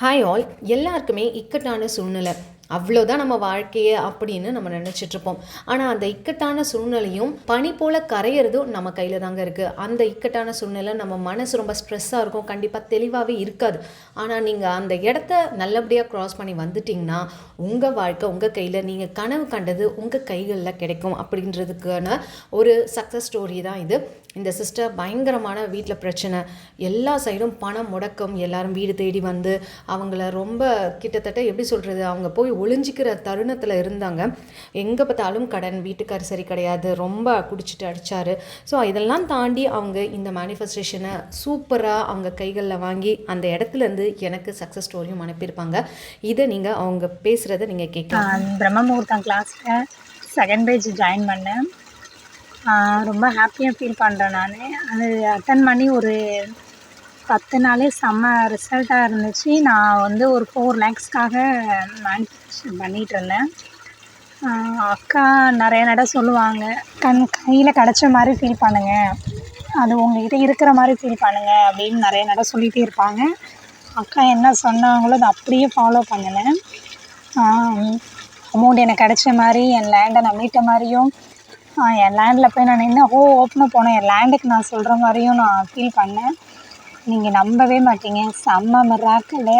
Hi all எல்லாருக்குமே இக்கட்டான சூழ்நிலை. அவ்வளோதான் நம்ம வாழ்க்கையே அப்படின்னு நம்ம நினச்சிட்ருப்போம் ஆனால் அந்த இக்கட்டான சூழ்நிலையும் பனி போல் கரையிறதும் நம்ம கையில் தாங்க இருக்குது அந்த இக்கட்டான சூழ்நிலை நம்ம மனசு ரொம்ப ஸ்ட்ரெஸ்ஸாக இருக்கும். கண்டிப்பாக தெளிவாகவே இருக்காது. ஆனால் நீங்கள் அந்த இடத்த நல்லபடியாக க்ராஸ் பண்ணி வந்துட்டிங்கன்னா உங்கள் வாழ்க்கை உங்கள் கையில் நீங்கள் கனவு கண்டது உங்கள் கைகளில் கிடைக்கும். அப்படின்றதுக்கான ஒரு சக்ஸஸ் ஸ்டோரி தான் இது. இந்த சிஸ்டர் பயங்கரமான வீட்டில் பிரச்சனை. எல்லா சைடும் பணம் முடக்கம். எல்லாரும் வீடு தேடி வந்து அவங்கள ரொம்ப கிட்டத்தட்ட எப்படி சொல்கிறது அவங்க போய் ஒளிஞ்சிக்கிற தருணத்தில் இருந்தாங்க. எங்கே பார்த்தாலும் கடன் வீட்டுக்கார் சரி கிடையாது. ரொம்ப குடிச்சிட்டு அடித்தார் ஸோ இதெல்லாம் தாண்டி அவங்க இந்த மேனிஃபெஸ்டேஷனை சூப்பராக அவங்க கைகளில் வாங்கி அந்த இடத்துலேருந்து எனக்கு சக்ஸஸ் ஸ்டோரியும் அனுப்பியிருப்பாங்க. இதை நீங்கள் அவங்க பேசுகிறத நீங்கள் கேட்கலாம். பிரம்ம முகூர்த்தம் கிளாஸில் செகண்ட் பேஜ் ஜாயின் பண்ணேன். ரொம்ப ஹாப்பியாக ஃபீல் பண்ணுறேன் நான். அது அட்டன் பண்ணி ஒரு பத்து நாளே செம்ம ரிசல்ட்டாக இருந்துச்சு. நான் வந்து ஒரு ஃபோர் லேக்ஸ்க்காக மேனுஃபேக்சர் பண்ணிகிட்டு இருந்தேன். அக்கா நிறைய நட சொல்லுவாங்க. கண் கையில் கிடச்ச மாதிரி ஃபீல் பண்ணுங்கள் அது உங்ககிட்ட இருக்கிற மாதிரி ஃபீல் பண்ணுங்கள் அப்படின்னு நிறைய நட சொல்லிகிட்டே இருப்பாங்க. அக்கா என்ன சொன்னாங்களோ அதை அப்படியே ஃபாலோ பண்ணினேன். அமௌண்ட் எனக்கு கிடைச்ச மாதிரி என் லேண்டை நான் மீட்ட மாதிரியும் என் லேண்டில் போய் நான் நின்று ஹோ ஓப்பனாக போனேன். என் லேண்டுக்கு நான் சொல்கிற மாதிரியும் நான் ஃபீல் பண்ணேன். நீங்கள் நம்பவே மாட்டீங்க. செம்ம மிராக்கலு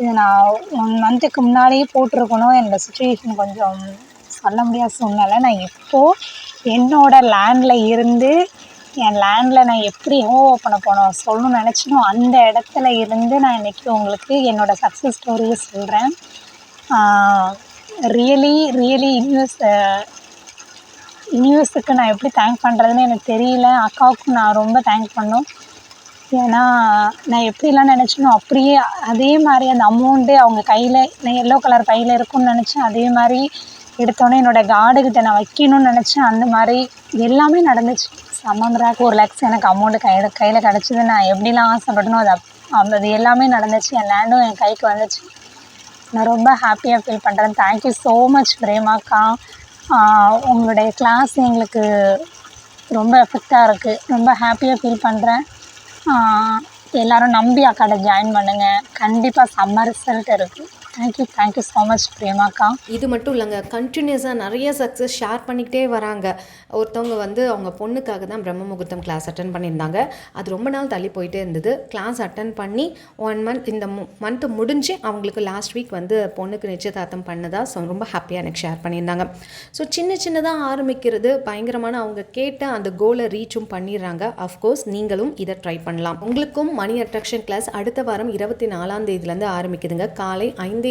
இது நான் ஒன் மந்த்துக்கு முன்னாடியே போட்டிருக்கணும். என்னோடய சுச்சுவேஷன் கொஞ்சம் சொல்ல முடியாத சூழ்நிலை. நான் இப்போது என்னோடய லேண்டில் இருந்து என் லேண்டில் நான் எப்படி ஹோம் ஓப்பனை போனோம் சொல்லணும்னு நினச்சினோ அந்த இடத்துல இருந்து நான் இன்றைக்கி உங்களுக்கு என்னோடய சக்ஸஸ் ஸ்டோரியை சொல்கிறேன் ரியலி ரியலி இன்வெஸ்ட் நியூஸுக்கு நான் எப்படி தேங்க் பண்ணுறதுன்னு எனக்கு தெரியல. அக்காவுக்கும் நான் ரொம்ப தேங்க் பண்ணோம். ஏன்னா நான் எப்படிலாம் நினச்சேனோ அப்படியே அதே மாதிரி அந்த அமௌண்ட்டு அவங்க கையில் நான் எல்லோ கலர் பையில் இருக்கும்னு நினச்சேன். அதே மாதிரி எடுத்தோடனே என்னோடய கார்டுக்கிட்ட நான் வைக்கணும்னு நினச்சேன். அந்த மாதிரி எல்லாமே நடந்துச்சு. சமந்தராக்கு ஒரு லேக்ஸ் எனக்கு அமௌண்ட்டு கையில் கையில் கிடச்சிது நான் எப்படிலாம் ஆசைப்பட்டனோ அது அப் அது எல்லாமே நடந்துச்சு. என் லேண்டும் என் கைக்கு வந்துச்சு. நான் ரொம்ப ஹாப்பியாக ஃபீல் பண்ணுறேன் தேங்க்யூ ஸோ மச் பிரேமாக்கா. உங்களுடைய கிளாஸ் எங்களுக்கு ரொம்ப எஃபெக்டாக இருக்குது ரொம்ப ஹாப்பியாக ஃபீல் பண்ணுறேன் எல்லோரும் நம்பி அக்காட்ட ஜாயின் பண்ணுங்கள் கண்டிப்பாக செம்ம ரிசல்ட் இருக்குது thank you thank you so much பிரேமாக்கா இது மட்டும் இல்லைங்க கண்டினியூஸாக நிறைய சக்ஸஸ் ஷேர் பண்ணிக்கிட்டே வராங்க. ஒருத்தவங்க வந்து அவங்க பொண்ணுக்காக தான் பிரம்ம முகூர்த்தம் கிளாஸ் அட்டன் பண்ணியிருந்தாங்க. அது ரொம்ப நாள் தள்ளி போயிட்டே இருந்தது. கிளாஸ் அட்டன் பண்ணி ஒன் மந்த் இந்த மந்த் முடிஞ்சு அவங்களுக்கு லாஸ்ட் வீக் வந்து பொண்ணுக்கு நிச்சயதார்த்தம் பண்ணதா ஸோ ரொம்ப ஹாப்பியாக எனக்கு ஷேர் பண்ணியிருந்தாங்க. ஸோ சின்ன சின்னதாக ஆரம்பிக்கிறது பயங்கரமான அவங்க கேட்ட அந்த கோலை ரீச்சும் பண்ணிடுறாங்க. அஃப்கோர்ஸ் நீங்களும் இதை ட்ரை பண்ணலாம். உங்களுக்கும் மணி அட்ராக்ஷன் கிளாஸ் அடுத்த வாரம் இருபத்தி நாலாம் தேதியிலேருந்து ஆரம்பிக்குதுங்க. காலை ஐந்து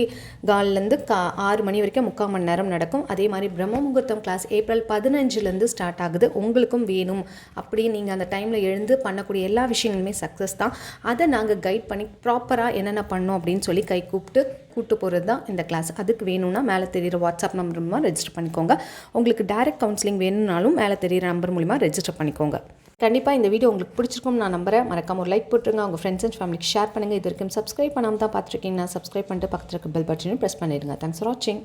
கால்லேருந்து கா ஆறு மணி வரைக்கும் முக்கால் மணி நேரம் நடக்கும். அதே மாதிரி பிரம்ம முகூர்த்தம் கிளாஸ் ஏப்ரல் பதினஞ்சுலேருந்து ஸ்டார்ட் ஆகுது. உங்களுக்கும் வேணும். அப்படி நீங்கள் அந்த டைமில் எழுந்து பண்ணக்கூடிய எல்லா விஷயங்களுமே சக்ஸஸ் தான். அதை நாங்கள் கைட் பண்ணி ப்ராப்பராக என்னென்ன பண்ணோம் அப்படின்னு சொல்லி கை கூப்பிட்டு கூப்பிட்டு போகிறது தான் இந்த கிளாஸ் அதுக்கு வேணும்னா மேலே தெரியிற வாட்ஸ்அப் நம்பர் மூலமாக ரெஜிஸ்டர் பண்ணிக்கோங்க. உங்களுக்கு டைரக்ட் கவுன்சிலிங் வேணும்னாலும் மேலே தெரியிற நம்பர் மூலிமா ரெஜிஸ்டர் பண்ணிக்கோங்க. கண்டிப்பாக இந்த வீடியோ உங்களுக்கு பிடிச்சிருக்கும் நான் நம்புகிறேன் மறக்காம ஒரு லைக் போட்டுருங்க. உங்கள் ஃப்ரெண்ட்ஸ் அண்ட் ஃபேமிலிக்கு ஷேர் பண்ணுங்கள் இது வரைக்கும் சப்ஸ்கிரைப் பண்ணாமல் தான் பார்த்துருக்கீங்கன்னா சப்ஸ்கிரைப் பண்ணிட்டு பக்கத்தில் இருக்க பெல் பட்டனையும் ப்ரெஸ் பண்ணிடுங்க. தேங்க்ஸ் ஃபார் வாட்சிங்